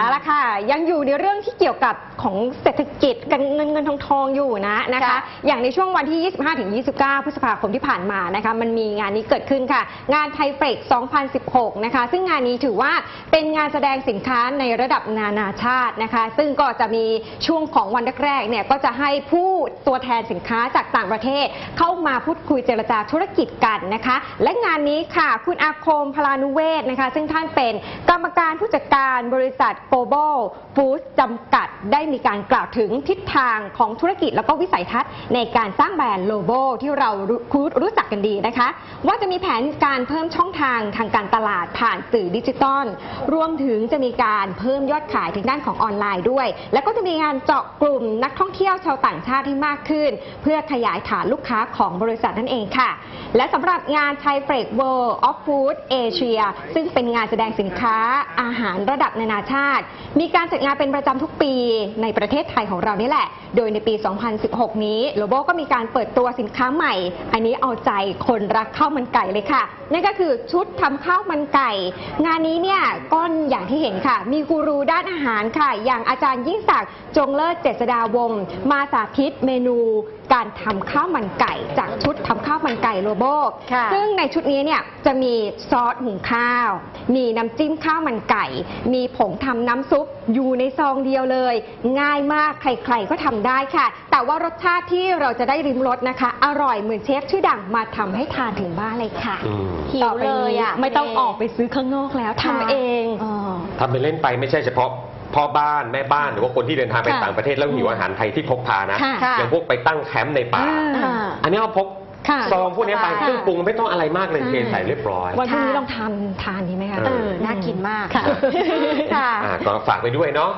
เอาละค่ะ ยังอยู่ในเรื่องที่เกี่ยวกับของเศรษฐกิจกันเงินเงินทองทองอยู่นะนะคะค่ะอย่างในช่วงวันที่ 25ถึง29 พฤษภาคมที่ผ่านมานะคะมันมีงานนี้เกิดขึ้นค่ะ งานไทยเฟรก2016 นะคะ ซึ่งงานนี้ถือว่าเป็นงานแสดงสินค้าในระดับนานาชาตินะคะ ซึ่งก็จะมีช่วงของวันแรกๆเนี่ยก็จะให้ผู้ตัวแทนสินค้าจากต่างประเทศ เข้ามาพูดคุยเจรจาธุรกิจกันนะคะ และงานนี้ค่ะ คุณอาคมพลานุเวศนะคะ ซึ่งท่านเป็นกรรมการผู้จัดการบริษัท Global Foods จำกัด ได้มีการกล่าวถึงทิศทางของธุรกิจแล้วก็วิสัยทัศน์ ในการสร้างแบรนด์โลโบที่เรารู้รู้จักกันดีนะคะ ว่าจะมีแผนการเพิ่มช่องทางทางการตลาดผ่านสื่อดิจิตอลรวมถึงจะมีการเพิ่มยอดขายถึงด้านของออนไลน์ด้วย แล้วก็จะมีงานเจาะกลุ่มนักท่องเที่ยวชาวต่างชาติที่มากขึ้น เพื่อขยายฐานลูกค้าของบริษัทนั่นเองค่ะ และสำหรับงานไทยเฟรก World of Food Asia ซึ่งเป็นงานแสดงสินค้าอาหารระดับนานาชาติมีการจัดงานเป็นประจำทุกปีในประเทศไทยของเรานี่แหละ โดยในปี 2016 นี้โลโบก็มีการเปิดตัวสินค้าใหม่ อันนี้เอาใจคนรักข้าวมันไก่เลยค่ะ นั่นก็คือชุดทำข้าวมันไก่ งานนี้เนี่ยก็อย่างที่เห็นค่ะ มีกูรูด้านอาหารค่ะ อย่างอาจารย์ยิ่งศักดิ์จงเลิศเจษดาวงศ์มาสาธิตเมนู การทำข้าวมันไก่จากชุดทำข้าวมันไก่โลโบค่ะซึ่งในชุดนี้เนี่ยจะมีซอสหุงข้าว มีน้ำจิ้มข้าวมันไก่ มีผงทำน้ำซุปอยู่ในซองเดียวเลย ง่ายมากใครๆก็ทำได้ค่ะ แต่ว่ารสชาติที่เราจะได้ริมรสนะคะ อร่อยเหมือนเชฟชื่อดังมาทำให้ทานถึงบ้านเลยค่ะ อืมหิวเลยอะไม่ต้องออกไปซื้อข้างนอกแล้วทำเองอ๋อทำไปเล่นไปไม่ใช่เฉพาะ พ่อบ้านแม่บ้านหรือว่าคนที่เดินทางไปค่ะต่างประเทศแล้วหิวอาหารไทยที่พกพานะค่ะค่ะอย่างพวกไปตั้งแคมป์ในป่า อ่า อันนี้เราพกค่ะ ซองพวกนี้ไปค่ะเครื่องปรุงไม่ต้องอะไรมากเลยใช่ เทใส่เรียบร้อย วันพรุ่งนี้ค่ะลองทานทานดีไหมคะเอเออ น่ากินมากค่ะ ค่ะ อ่าก็ฝากไปด้วยเนาะ